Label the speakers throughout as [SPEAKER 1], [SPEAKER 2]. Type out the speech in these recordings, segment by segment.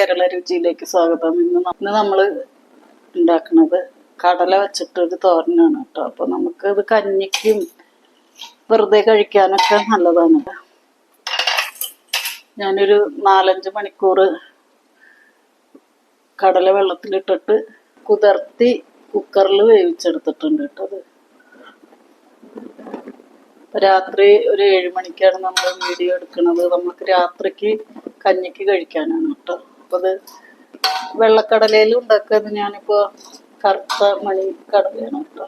[SPEAKER 1] കേരള രുചിയിലേക്ക് സ്വാഗതം. ഇന്ന് ഇന്ന് നമ്മൾ ഉണ്ടാക്കുന്നത് കടല വെച്ചിട്ടൊരു തോരനാണ് കേട്ടോ. അപ്പൊ നമുക്ക് ഇത് കഞ്ഞിക്കും വെറുതെ കഴിക്കാനൊക്കെ നല്ലതാണ്. ഞാനൊരു നാലഞ്ച് മണിക്കൂർ കടല വെള്ളത്തിലിട്ടിട്ട് കുതിർത്തി കുക്കറിൽ വേവിച്ചെടുത്തിട്ടുണ്ട് കേട്ടോ രാത്രി ഒരു ഏഴ് മണിക്കാണ് നമ്മൾ വീഡിയോ എടുക്കുന്നത് നമുക്ക് രാത്രിക്ക് കഞ്ഞിക്ക് കഴിക്കാനാണ് കേട്ടോ. അപ്പൊ വെള്ളക്കടലയിലും ഉണ്ടാക്കുന്നത് ഞാനിപ്പോ കറുത്ത മണി കടലയാണ് കേട്ടോ.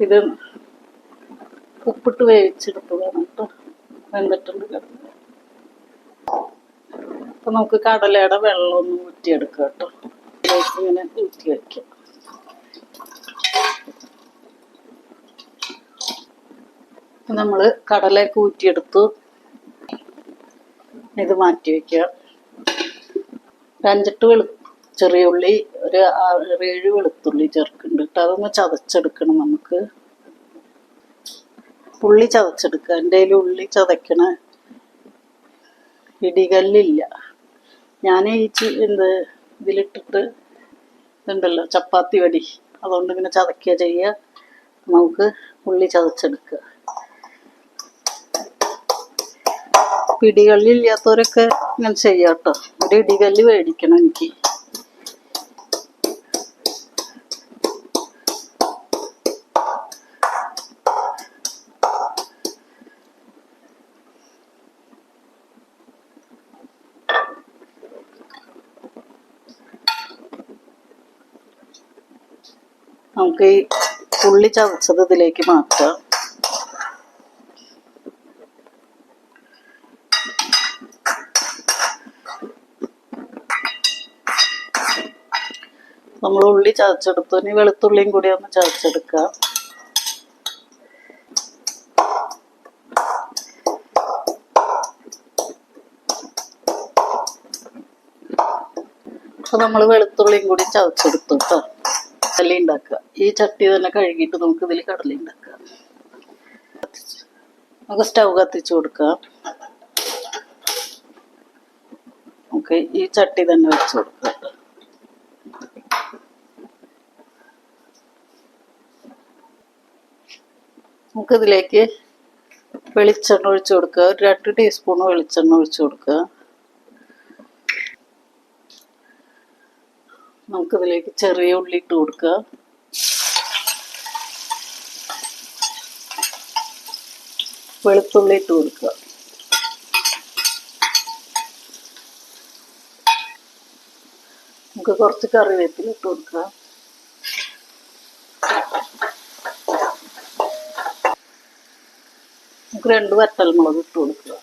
[SPEAKER 1] ഇത് ഉപ്പിട്ട് വേവിച്ചെടുത്തതാണ് കേട്ടോ. വെന്തിട്ടുണ്ട് കടല. അപ്പൊ നമുക്ക് കടലയുടെ വെള്ളം ഒന്ന് ഊറ്റിയെടുക്കാം കേട്ടോ. ഇങ്ങനെ ഊറ്റി വയ്ക്കാം നമ്മൾ കടലയൊക്കെ ഊറ്റിയെടുത്തു. ഇത് മാറ്റി വയ്ക്കുക ഒരു അഞ്ചെട്ട് വെളു ചെറിയ ഉള്ളി ഒരു ആറ് ഏഴ് വെളുത്തുള്ളി ചേർക്കുന്നുണ്ട് കേട്ടോ അതൊന്ന് ചതച്ചെടുക്കണം നമുക്ക്. ഉള്ളി ചതച്ചെടുക്കുക. എന്റെ കയ്യിൽ ഉള്ളി ചതയ്ക്കണ ഇടികല്ലില്ല. ഞാൻ ഈ എന്ത് ഇതിലിട്ടിട്ട് ഇതുണ്ടല്ലോ ചപ്പാത്തി വടി. അതുകൊണ്ട് ഇങ്ങനെ ചതക്കുക ചെയ്യുക. നമുക്ക് ഉള്ളി ചതച്ചെടുക്കുക. പിടികല്ലില്ലാത്തവരൊക്കെ ഇങ്ങനെ ചെയ്യാം കേട്ടോ ഒരു ഇടികല്ല് മേടിക്കണം എനിക്ക്. നമുക്ക് ഈ ഉള്ളി ചതച്ചത് ഇതിലേക്ക് മാറ്റാം. നമ്മൾ ഉള്ളി ചതച്ചെടുത്തു. ഇനി വെളുത്തുള്ളിയും കൂടി ഒന്ന് ചതച്ചെടുക്കുക അപ്പൊ നമ്മൾ വെളുത്തുള്ളിയും കൂടി ചതച്ചെടുത്തു കേട്ടോ കടല ഉണ്ടാക്കുക ഈ ചട്ടി തന്നെ കഴുകിയിട്ട് നമുക്ക് ഇതിൽ കടല ഉണ്ടാക്കുക നമുക്ക് സ്റ്റൗ കത്തിച്ചു കൊടുക്കാം. നമുക്ക് ഈ ചട്ടി തന്നെ വെച്ച് കൊടുക്കുക കേട്ടോ നമുക്കിതിലേക്ക് വെളിച്ചെണ്ണ ഒഴിച്ച് കൊടുക്കുക. ഒരു രണ്ട് ടീസ്പൂൺ വെളിച്ചെണ്ണ ഒഴിച്ച് കൊടുക്കുക. നമുക്കിതിലേക്ക് ചെറിയ ഉള്ളി ഇട്ട് കൊടുക്കുക. വെളുത്തുള്ളി ഇട്ട് കൊടുക്കുക. നമുക്ക് കുറച്ച് കറിവേപ്പില ഇട്ട് കൊടുക്കുക. നമുക്ക് രണ്ട് വറ്റൽമുളക് ഇട്ട് കൊടുക്കുക.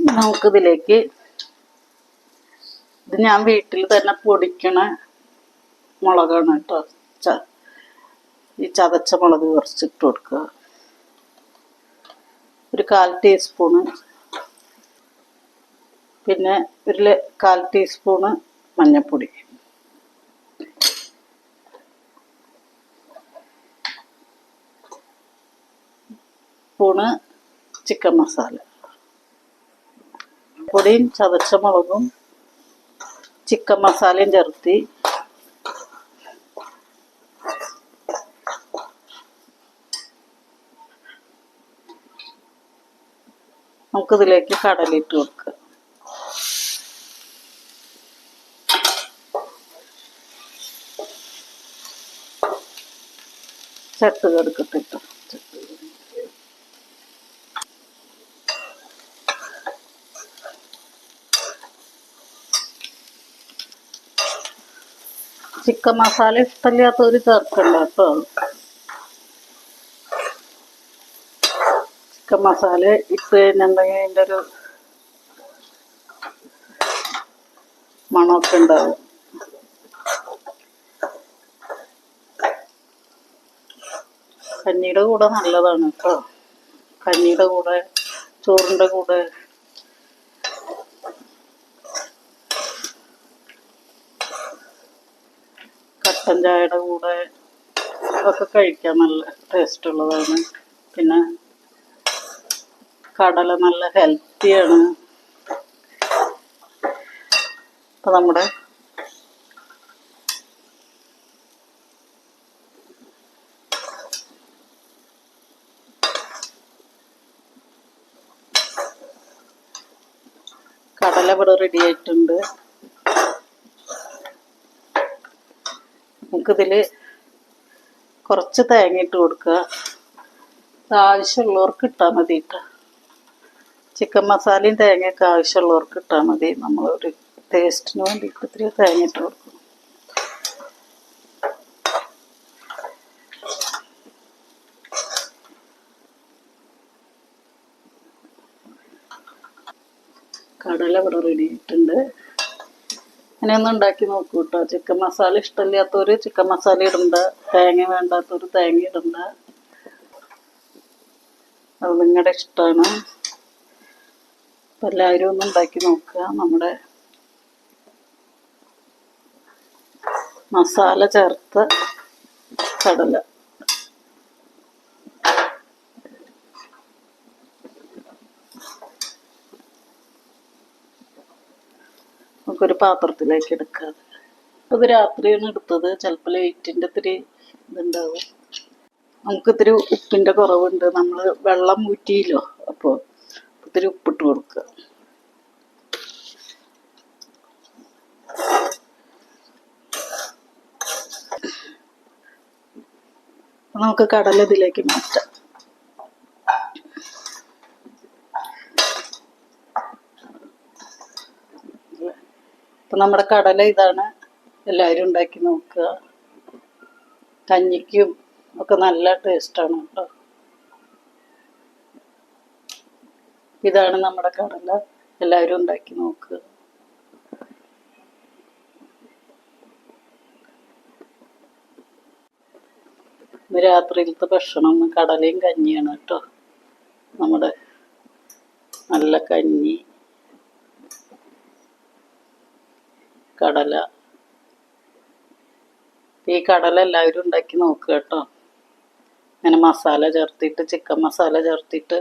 [SPEAKER 1] നമുക്കിതിലേക്ക് ഇത് ഞാൻ വീട്ടിൽ തന്നെ പൊടിക്കണ മുളകാണ് കേട്ടോ. ഈ ചതച്ച മുളക് കുറച്ചിട്ട് കൊടുക്കുക. ഒരു കാൽ ടീസ്പൂണ് പിന്നെ ഒരു കാൽ ടീസ്പൂണ് മഞ്ഞൾപ്പൊടി. Spoon chicken masala. പൊടിയും ചതച്ച മുളകും ചിക്കൻ മസാലയും ചേർത്തി നമുക്കിതിലേക്ക് കടലിട്ട് കൊടുക്കുക ചട്ട് കെടുക്കത്തിട്ട് ചിക്കൻ മസാല ഇഷ്ടമില്ലാത്തവര് ചേർക്കണ്ട കേട്ടോ ചിക്കൻ മസാല ഇട്ട് കഴിഞ്ഞിട്ടുണ്ടെങ്കിൽ ഒരു മണമൊക്കെ ഉണ്ടാവും. കഞ്ഞിയുടെ കൂടെ നല്ലതാണ് കേട്ടോ. കഞ്ഞിയുടെ കൂടെ ചോറിന്റെ കൂടെ. കട്ടൻ ചായയുടെ കൂടെ അതൊക്കെ കഴിക്കാൻ നല്ല ടേസ്റ്റ് ഉള്ളതാണ്. പിന്നെ കടല നല്ല ഹെൽത്തിയാണ് അപ്പം നമ്മുടെ കടല ഇവിടെ റെഡി ആയിട്ടുണ്ട്. നമുക്കിതിൽ കുറച്ച് തേങ്ങ ഇട്ട് കൊടുക്കുക. ആവശ്യമുള്ളവർക്ക് ഇട്ടാൽ മതി കേട്ടോ ചിക്കൻ മസാലയും തേങ്ങയൊക്കെ ആവശ്യമുള്ളവർക്ക് ഇട്ടാൽ മതി. നമ്മളൊരു ടേസ്റ്റിന് വേണ്ടിയിട്ട് ഇത്തിരി തേങ്ങ ഇട്ട് കൊടുക്കും. കടല ഇവിടെ റെഡി ആയിട്ടുണ്ട്. അങ്ങനെ ഒന്ന് ഉണ്ടാക്കി നോക്കൂ കേട്ടോ ചിക്കൻ മസാല ഇഷ്ടമില്ലാത്തവർ ചിക്കൻ മസാല ഇടണ്ട തേങ്ങ വേണ്ടാത്തവർ തേങ്ങ ഇടണ്ട. അത് നിങ്ങളുടെ ഇഷ്ടമാണ് അപ്പം എല്ലാവരും ഒന്ന് ഉണ്ടാക്കി നോക്കുക. നമ്മുടെ മസാല ചേർത്ത് കടല. നമുക്കൊരു പാത്രത്തിലേക്ക് എടുക്കാം. അത് രാത്രിയാണ് എടുത്തത്. ചിലപ്പോൾ ലൈറ്റിന്റെ ഇത്തിരി ഇതുണ്ടാവും. നമുക്കിത്തിരി ഉപ്പിന്റെ കുറവുണ്ട്. നമ്മൾ വെള്ളം ഊറ്റിയില്ലോ അപ്പോൾ ഇത്തിരി ഉപ്പിട്ട് കൊടുക്കുക. നമുക്ക് കടല ഇതിലേക്ക് മാറ്റാം. അപ്പം നമ്മുടെ കടല ഇതാണ് എല്ലാവരും ഉണ്ടാക്കി നോക്കുക. കഞ്ഞിക്കും ഒക്കെ നല്ല ടേസ്റ്റാണ് കേട്ടോ. ഇതാണ് നമ്മുടെ കടല. എല്ലാവരും ഉണ്ടാക്കി നോക്കുക ഇന്ന് രാത്രിയിലത്തെ ഭക്ഷണം കടലയും കഞ്ഞിയാണ് കേട്ടോ. നമ്മുടെ നല്ല കഞ്ഞി. കടല. ഈ കടല എല്ലാവരും ഉണ്ടാക്കി നോക്കുക കേട്ടോ. അങ്ങനെ മസാല ചേർത്തിട്ട് ചിക്കൻ മസാല ചേർത്തിട്ട്